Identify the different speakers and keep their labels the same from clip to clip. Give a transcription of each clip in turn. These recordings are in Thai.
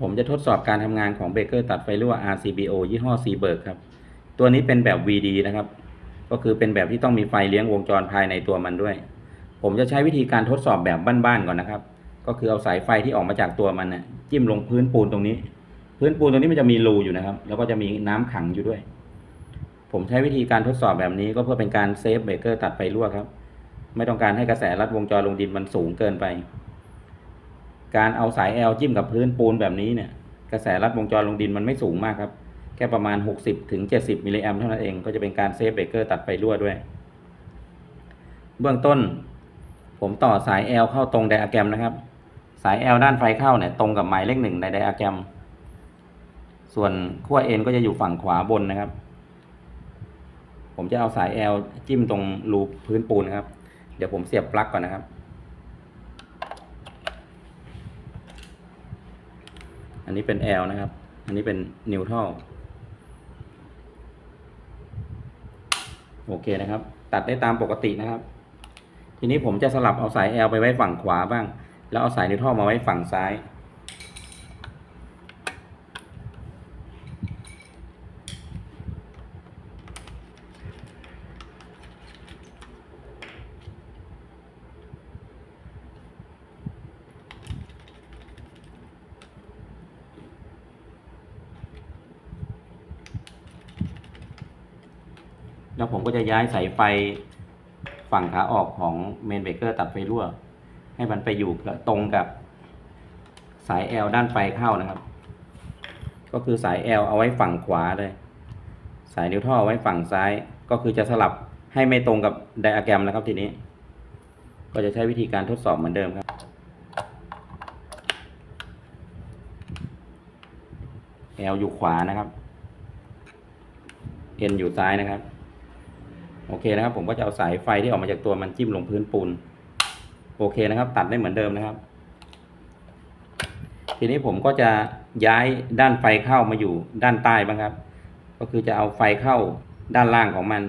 Speaker 1: ผมจะทดสอบการทำงานของเบเกอร์ตัดไฟรั่ว RCBO ยี่ห้อ s e b e r g ครับ ตัวนี้เป็นแบบ VD นะครับ ก็คือเป็นแบบที่ต้องมีไฟเลี้ยงวงจรภายในตัวมันด้วย ผมจะใช้วิธีการทดสอบแบบบ้านๆก่อนนะครับ ก็คือเอาสายไฟที่ออกมาจากตัวมันนะจิ้มลงพื้นปูนตรงนี้ พื้นปูนตรงนี้มันจะมีรูอยู่นะครับ แล้วก็จะมีน้ำขังอยู่ด้วย ผมใช้วิธีการทดสอบแบบนี้ก็เพื่อเป็นการเซฟเบเกอร์ตัดไฟรั่วครับ ไม่ต้องการให้กระแสรัดวงจรลงดินมันสูงเกินไป การเอาสายแอลจิ้มกับพื้นปูนแบบนี้เนี่ย กระแสรัดวงจรลงดินมันไม่สูงมากครับ แค่ประมาณ 60ถึง70มิลลิแอมเท่านั้นเองก็จะเป็นการเซฟเบรกเกอร์ตัดไฟรั่วด้วย เบื้องต้น ผมต่อสาย L เข้าตรงไดอะแกรมนะครับ สาย L ด้านไฟเข้าเนี่ยตรงกับหมายเลขหนึ่งในไดอะแกรม ส่วนขั้ว N ก็จะอยู่ฝั่งขวาบนนะครับ ผมจะเอาสาย L จิ้มตรงรูพื้นปูนนะครับ เดี๋ยวผมเสียบปลั๊กก่อนนะครับ อันนี้เป็น L นะครับ อันนี้เป็นนิวทรัลโอเคนะครับ ตัดได้ตามปกตินะครับ ทีนี้ผมจะสลับเอาสาย L ไปไว้ฝั่งขวาบ้าง แล้วเอาสายนิวทรัลมาไว้ฝั่งซ้าย แล้วผมก็จะย้ายสายไฟฝั่งขาออกของเมนเบรกเกอร์ตัดไฟรั่ว ให้มันไปอยู่ตรงกับสาย L ด้านไฟเข้านะครับ ก็คือสาย L เอาไว้ฝั่งขวาเลย สายนิวทรัลเอาไว้ฝั่งซ้าย ก็คือจะสลับให้ไม่ตรงกับไดอะแกรมนะครับทีนี้ ก็จะใช้วิธีการทดสอบเหมือนเดิมครับ L อยู่ขวานะครับ N อยู่ซ้ายนะครับ โอเคนะครับ ผมก็จะเอาสายไฟที่ออกมาจากตัวมันจิ้มลงพื้นปูน โอเคนะครับ ตัดได้เหมือนเดิมนะครับ ทีนี้ผมก็จะย้ายด้านไฟเข้ามาอยู่ด้านใต้บ้างครับ ก็คือจะเอาไฟเข้าด้านล่างของมัน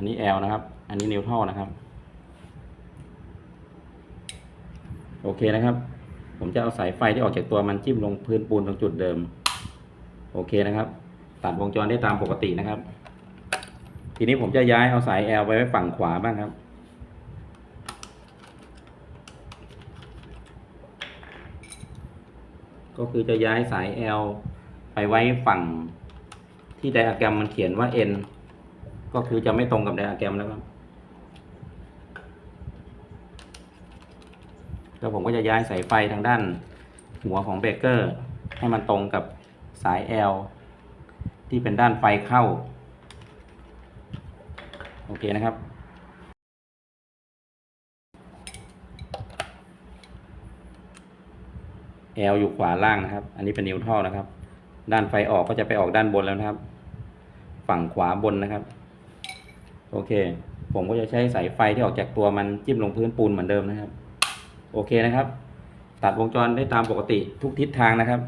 Speaker 1: อันนี้ L นะครับ อันนี้นิวทรัลนะครับ โอเคนะครับ ผมจะเอาสายไฟที่ออกจากตัวมันจิ้มลงพื้นปูนตรงจุดเดิม โอเคนะครับ ตัดวงจรได้ตามปกตินะครับ ทีนี้ผมจะย้ายเอาสาย L ไปไว้ฝั่งขวาบ้างครับก็คือจะย้ายสาย L ไปไว้ฝั่งที่ไดอะแกรมมันเขียนว่า N ก็คือจะไม่ตรงกับไดอะแกรมแล้วครับแล้วผมก็จะย้ายสายไฟทางด้านหัวของเบรกเกอร์ ให้มันตรงกับสาย L ที่เป็นด้านไฟเข้า โอเคนะครับ L อยู่ขวาล่างนะครับ อันนี้เป็นนิวทรัลนะครับ ด้านไฟออกก็จะไปออกด้านบนแล้วนะครับ ฝั่งขวาบนนะครับ โอเค ผมก็จะใช้สายไฟที่ออกจากตัวมันจิ้มลงพื้นปูนเหมือนเดิมนะครับ โอเคนะครับ ตัดวงจรได้ตามปกติทุกทิศทางนะครับ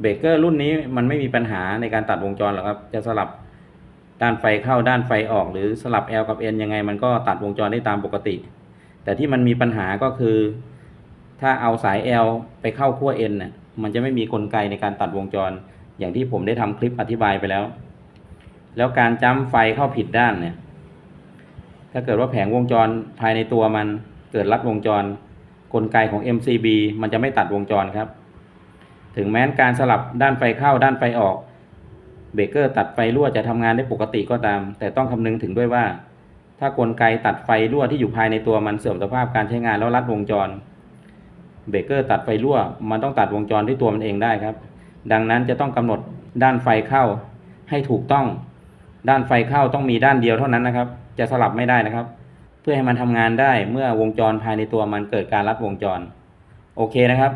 Speaker 1: เบรกเกอร์รุ่นนี้มันไม่มีปัญหาในการตัดวงจรหรอกครับ จะสลับด้านไฟเข้าด้านไฟออก หรือสลับ L กับ N ยังไง มันก็ตัดวงจรได้ตามปกติ แต่ที่มันมีปัญหาก็คือ ถ้าเอาสาย L ไปเข้าขั้ว N น่ะมันจะไม่มีกลไกในการตัดวงจร อย่างที่ผมได้ทำคลิปอธิบายไปแล้ว แล้วการจ้ำไฟเข้าผิดด้านเนี่ย ถ้าเกิดว่าแผงวงจรภายในตัวมันเกิดลัดวงจรกลไกของ MCB มันจะไม่ตัดวงจรครับ ถึงแม้นการสลับด้านไฟเข้าด้านไฟออก เบรกเกอร์ตัดไฟรั่วจะทำงานได้ปกติก็ตาม แต่ต้องคำนึงถึงด้วยว่า ถ้ากลไกตัดไฟรั่วที่อยู่ภายในตัวมันเสื่อมสภาพการใช้งานแล้วลัดวงจร เบรกเกอร์ตัดไฟรั่ว มันต้องตัดวงจรด้วยตัวมันเองได้ครับ ดังนั้นจะต้องกำหนดด้านไฟเข้าให้ถูกต้อง ด้านไฟเข้าต้องมีด้านเดียวเท่านั้นนะครับ จะสลับไม่ได้นะครับ เพื่อให้มันทำงานได้เมื่อวงจรภายในตัวมันเกิดการรัดวงจร โอเคนะครับ